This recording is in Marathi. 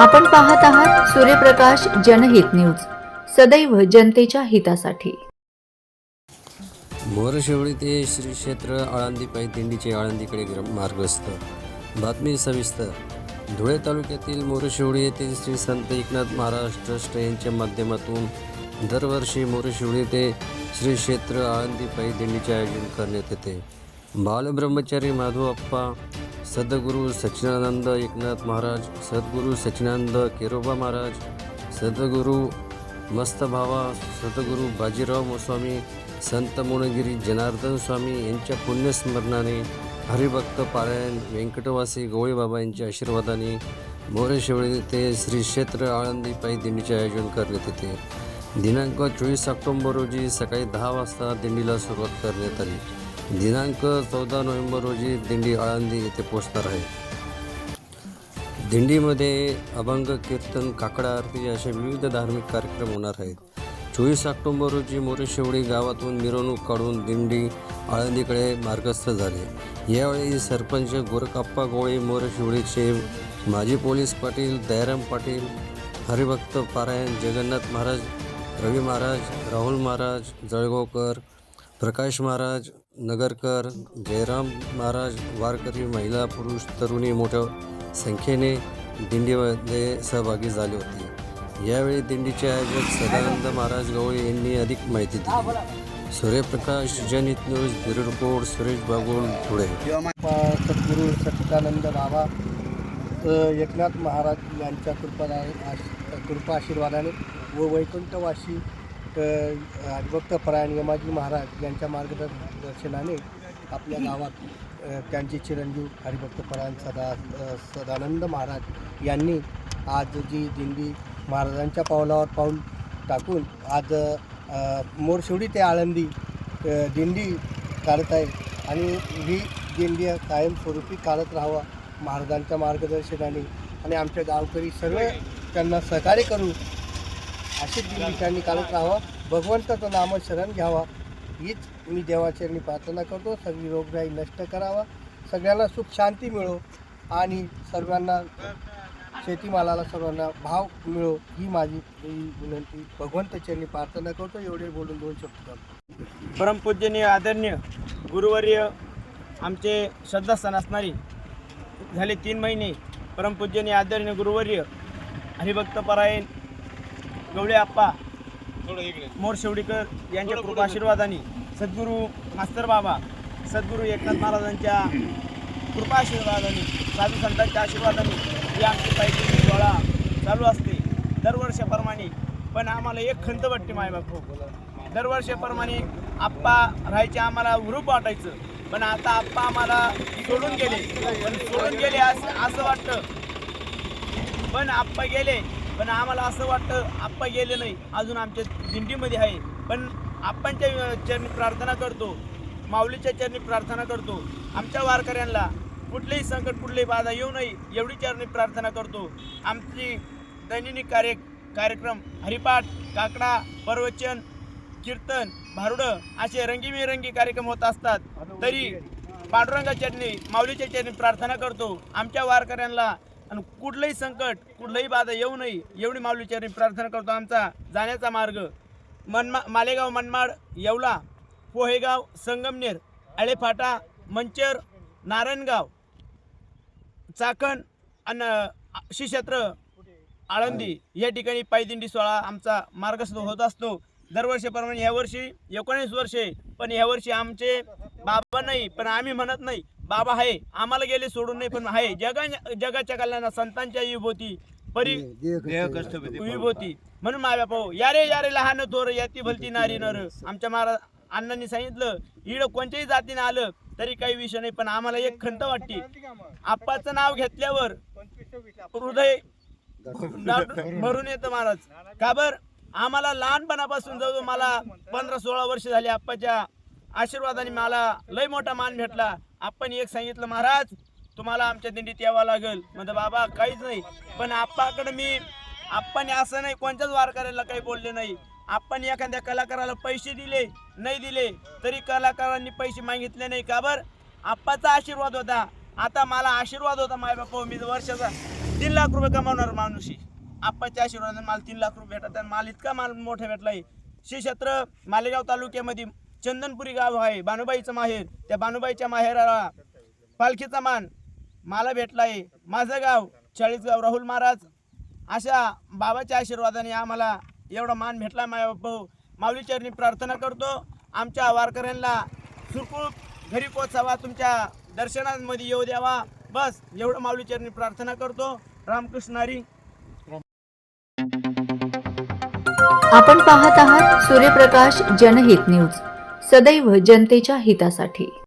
आपण पाहत आहात सूर्यप्रकाश जनहित न्यूज. सदैव जनतेच्या हितासाठी. मोरशेवळी ते श्री क्षेत्र आळंदी पायी दिंडीचे आळंदीकडे मार्गस्थ. बातमी सविस्तर. धुळे तालुक्यातील मोरशेवळी येथील श्री संत एकनाथ महाराज ट्रस्ट यांच्या माध्यमातून दरवर्षी मोरशेवळी ते श्री क्षेत्र आळंदी पायी दिंडीचे आयोजन करण्यात येते. बालब्रह्मचारी माधव अप्पा सद्गुरू सच्चिदानंद एकनाथ महाराज सद्गुरू सच्चिदानंद केरोबा महाराज सद्गुरू मस्त भावा सद्गुरू बाजीराव गोस्वामी संत मोनगिरी जनार्दन स्वामी यांच्या पुण्यस्मरणाने हरिभक्त पारायण व्यंकटवासी गवळीबाबा यांच्या आशीर्वादाने मोरेशिवळी ते श्री क्षेत्र आळंदी पायी दिंडीचे आयोजन करण्यात येते. दिनांक चोवीस ऑक्टोंबर रोजी सकाळी दहा वाजता दिंडीला सुरुवात करण्यात आली. दिनांक चौदा नोव्हेंबर रोजी दिंडी आळंदी येथे पोहोचणार आहे. दिंडीमध्ये अभंग कीर्तन काकडा आरती असे विविध धार्मिक कार्यक्रम होणार आहेत. चोवीस ऑक्टोंबर रोजी मोरेशिवडी गावातून मिरवणूक काढून दिंडी आळंदीकडे मार्गस्थ झाले. यावेळी सरपंच गोरकाप्पा गोळे मोरेशिवडीचे माजी पोलीस पाटील दयाराम पाटील हरिभक्त पारायण जगन्नाथ महाराज रवी महाराज राहुल महाराज जळगावकर प्रकाश महाराज नगरकर जयराम महाराज वारकरी महिला पुरुष तरुणी मोठ्या संख्येने दिंडीमध्ये सहभागी झाले होते. यावेळी दिंडीचे आयोजक सदानंद महाराज गवळी यांनी अधिक माहिती दिली. सूर्यप्रकाश जनित news bureau report Suresh Bagul Dhule. प- सद्गुरू सच्चिदानंद बाबा एकनाथ महाराज यांच्या कृपा कृपा आशीर्वादाने व वैकुंठवासी अ, परायण यमाजी महाराज यांच्या मार्गदर्शनाने आपल्या गावात त्यांचे चिरंजीव हरिभक्त परायण सदा सदानंद महाराज यांनी आज जी दिंडी महाराजांच्या पावलावर पाऊल टाकून आज मोरशिवडी ते आळंदी दिंडी काढत आहे आणि ही दिंडी कायमस्वरूपी काढत राहावा महाराजांच्या मार्गदर्शनाने. आणि आमच्या गावकरी सर्व त्यांना सहकार्य करू अशी दिंडी त्यांनी काढत भगवंताचं नाम शरण घ्यावा. हीच मी देवाचरणी प्रार्थना करतो. सगळी रोगराई नष्ट करावा. सगळ्यांना सुख शांती मिळो. आणि सर्वांना शेतीमालाला सर्वांना भाव मिळो. ही माझी विनंती विनंती. भगवंताचरणी प्रार्थना करतो. एवढे बोलून दोन शब्द परमपूजनीय आदरणीय गुरुवर्य आमचे श्रद्धास्थान असणारी झाले तीन महिने. परमपूजनीय आदरणीय गुरुवर्य हरिभक्त परायण गवळे आप्पा मोर शेवडीकर यांच्या कृपा आशीर्वादाने सद्गुरू मास्तर बाबा सद्गुरू एकनाथ महाराजांच्या कृपा आशीर्वादाने साधू संतांच्या आशीर्वादाने ही आमची पाहिजे सोहळा चालू असते. दरवर्षाप्रमाणे पण आम्हाला एक खंत वाटते मायबापू दरवर्षाप्रमाणे आप्पा राहायचे आम्हाला हुरूप वाटायचं. पण आता आप्पा आम्हाला सोडून गेले. पण सोडून गेले असं असं वाटतं. पण आप्पा गेले पण आम्हाला असं वाटतं आप्पा गेले नाही अजून आमच्या दिंडीमध्ये आहे. पण आप्पांच्या चरणी प्रार्थना करतो माऊलीच्या चरणी प्रार्थना करतो. आमच्या वारकऱ्यांना कुठलेही संकट कुठलीही बाधा येऊ नये एवढी चरणी प्रार्थना करतो. आमची दैनंदिन कार्य कार्यक्रम हरिपाठ काकडा प्रवचन कीर्तन भारुडं असे रंगीबेरंगी कार्यक्रम होत असतात. तरी पांडुरंगा चरणी माऊलीच्या चरणी प्रार्थना करतो. आमच्या वारकऱ्यांना आणि कुठलंही संकट कुठलंही बाधा येऊ नये एवढी माऊली प्रार्थना करतो आमचा जाण्याचा मार्ग. मनमा मालेगाव मनमाड येवला पोहेगाव संगमनेर आळेफाटा मंचर नारायणगाव चाकण आणि श्रीक्षेत्र आळंदी या ठिकाणी पायदिंडी सोहळा आमचा मार्गस्थ होत असतो. दरवर्षीप्रमाणे यावर्षी एकोणीस वर्षे पण यावर्षी आमचे बाबा नाही पण आम्ही म्हणत नाही. बाबा आहे आम्हाला गेले सोडून नाही पण आहे. जगा जगाच्या कल्याणा संतांच्या विभूती परी विभूती. म्हणून माव्या पाहू यारे यारे लहान थोर याती भलती नारी नर. आमच्या महाराज अण्णांनी सांगितलं इड कोणत्याही जातीने आलं तरी काही विषय नाही पण आम्हाला एक खंत वाटते. आप्पाचं नाव घेतल्यावर हृदय भरून येतं महाराज. का बर? आम्हाला लहानपणापासून जवळ मला पंधरा सोळा वर्ष झाली आप्पाच्या आशीर्वादाने मला लय मोठा मान भेटला. आपण एक सांगितलं महाराज तुम्हाला आमच्या दिंडीत यावं लागेल. म्हणजे बाबा काहीच नाही. पण आप्पाकडे मी आप्पाने असं नाही कोणत्याच वारकऱ्याला काही बोलले नाही. आपण एखाद्या कलाकाराला पैसे दिले नाही दिले तरी कलाकारांनी पैसे मागितले नाही का बर? आप्पाचा आशीर्वाद होता. आता मला आशीर्वाद होता माय बापा हो, मी वर्षाचा तीन लाख रुपये कमावणार माणूस आप्पाच्या आशीर्वादाने मला तीन लाख रुपये भेटतात आणि माल इतका माल मोठा भेटलाय. श्री क्षेत्र मालेगाव तालुक्यामध्ये चंदनपुरी गाव आहे. बानुबाईचं माहेर. त्या बानुबाईच्या माहेराला पालखीचा मान मला भेटलाय. माझं गाव चाळीसगाव. राहुल महाराज अशा बाबाच्या आशीर्वादाने आम्हाला एवढा मान भेटला. माया भाऊ माऊलीचरणी प्रार्थना करतो. आमच्या वारकऱ्यांना सुखरूप घरी पोचावा तुमच्या दर्शनामध्ये येऊ द्यावा. बस एवढं माऊलीचरणी प्रार्थना करतो. रामकृष्णारी आपण पाहत आहात सूर्यप्रकाश जनहित न्यूज. सदैव जनतेच्या हितासाठी.